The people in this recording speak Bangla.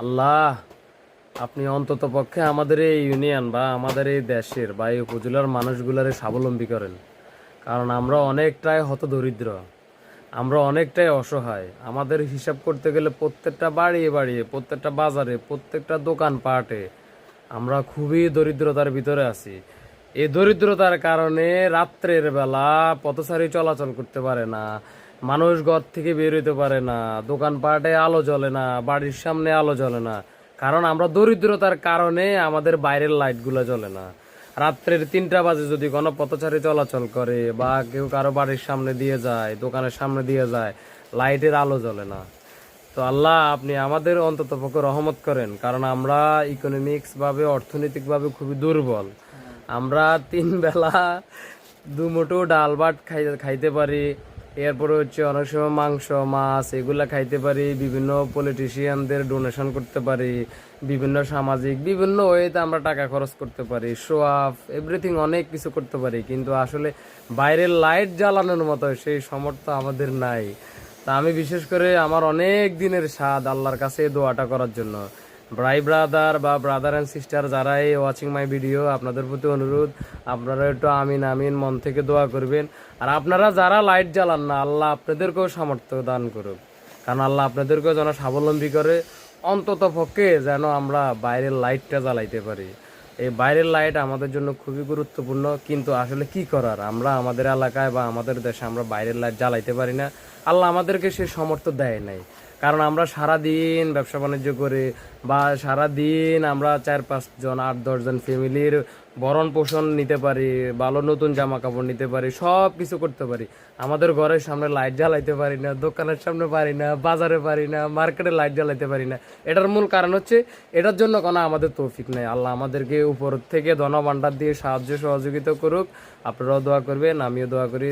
আল্লাহ, আপনি অন্তত পক্ষে আমাদের এই ইউনিয়ন বা আমাদের এই দেশের বা এই উপজেলার মানুষগুলারে স্বাবলম্বী করেন। কারণ আমরা অনেকটাই হত দরিদ্র আমরা অনেকটাই অসহায়। আমাদের হিসাব করতে গেলে প্রত্যেকটা বাড়িয়ে বাড়িয়ে, প্রত্যেকটা বাজারে, প্রত্যেকটা দোকান পাটে আমরা খুবই দরিদ্রতার ভিতরে আছি। এই দরিদ্রতার কারণে রাত্রের বেলা পথচারী চলাচল করতে পারে না, মানুষ ঘর থেকে বের হইতে পারে না, দোকানপাটে আলো জ্বলে না, বাড়ির সামনে আলো জ্বলে না। কারণ আমরা দরিদ্রতার কারণে আমাদের বাইরের লাইটগুলো জ্বলে না। রাত্রের তিনটা বাজে যদি কোনো পথচারী চলাচল করে বা কেউ কারও বাড়ির সামনে দিয়ে যায়, দোকানের সামনে দিয়ে যায়, লাইটের আলো জ্বলে না। তো আল্লাহ, আপনি আমাদের অন্তত পক্ষে রহমত করেন, কারণ আমরা ইকোনমিক্স ভাবে অর্থনৈতিক ভাবে খুবই দুর্বল। আমরা তিন বেলা দু মুঠো ডাল ভাত খাই, খাইতে পারি। এরপরে হচ্ছে অনেক সময় মাংস, মাছ এগুলা খাইতে পারি। বিভিন্ন পলিটিশিয়ানদের ডোনেশন করতে পারি। বিভিন্ন সামাজিক, বিভিন্ন ওয়েতে আমরা টাকা খরচ করতে পারি। শো অফ এভরিথিং অনেক কিছু করতে পারি। কিন্তু আসলে বাইরের লাইট জ্বালানোর মতো সেই সামর্থ্য আমাদের নাই। তা আমি বিশেষ করে আমার অনেক দিনের স্বাদ আল্লাহর কাছে দোয়াটা করার জন্য। ব্রাই ব্রাদার বা ব্রাদার অ্যান্ড সিস্টার যারা এই ওয়াচিং মাই ভিডিও আপনাদের প্রতি অনুরোধ, আপনারা একটু আমিন আমিন মন থেকে দোয়া করবেন। আর আপনারা যারা লাইট জ্বালান না, আল্লাহ আপনাদেরকেও সামর্থ্য দান করুক। কারণ আল্লাহ আপনাদেরকেও যেন স্বাবলম্বী করে, অন্তত পক্ষে যেন আমরা বাইরের লাইটটা জ্বালাইতে পারি। এই বাইরের লাইট আমাদের জন্য খুবই গুরুত্বপূর্ণ, কিন্তু আসলে কি করার? আমরা আমাদের এলাকায় বা আমাদের দেশে আমরা বাইরের লাইট জ্বালাইতে পারি না। আল্লাহ আমাদেরকে সে সমর্থ দেয় নাই। কারণ আমরা সারা দিন ব্যবসা বাণিজ্য করে বা সারা দিন আমরা চার পাঁচ জন, আট দশজন ফ্যামিলির ভরণ পোষণ নিতে পারি, ভালো নতুন জামা কাপড় নিতে পারি সব কিছু করতে পারি। আমাদের ঘরের সামনে লাইট জ্বালাইতে পারি না, দোকানের সামনে পারি না, বাজারে পারি না মার্কেটে লাইট জ্বালাইতে পারি না। এটার মূল কারণ হচ্ছে এটার জন্য কোনো আমাদের তৌফিক নেই। আল্লাহ আমাদেরকে উপর থেকে ধনভাণ্ডার দিয়ে সাহায্য সহযোগিতা করুক। আপনারাও দোয়া করবেন, আমিও দোয়া করি।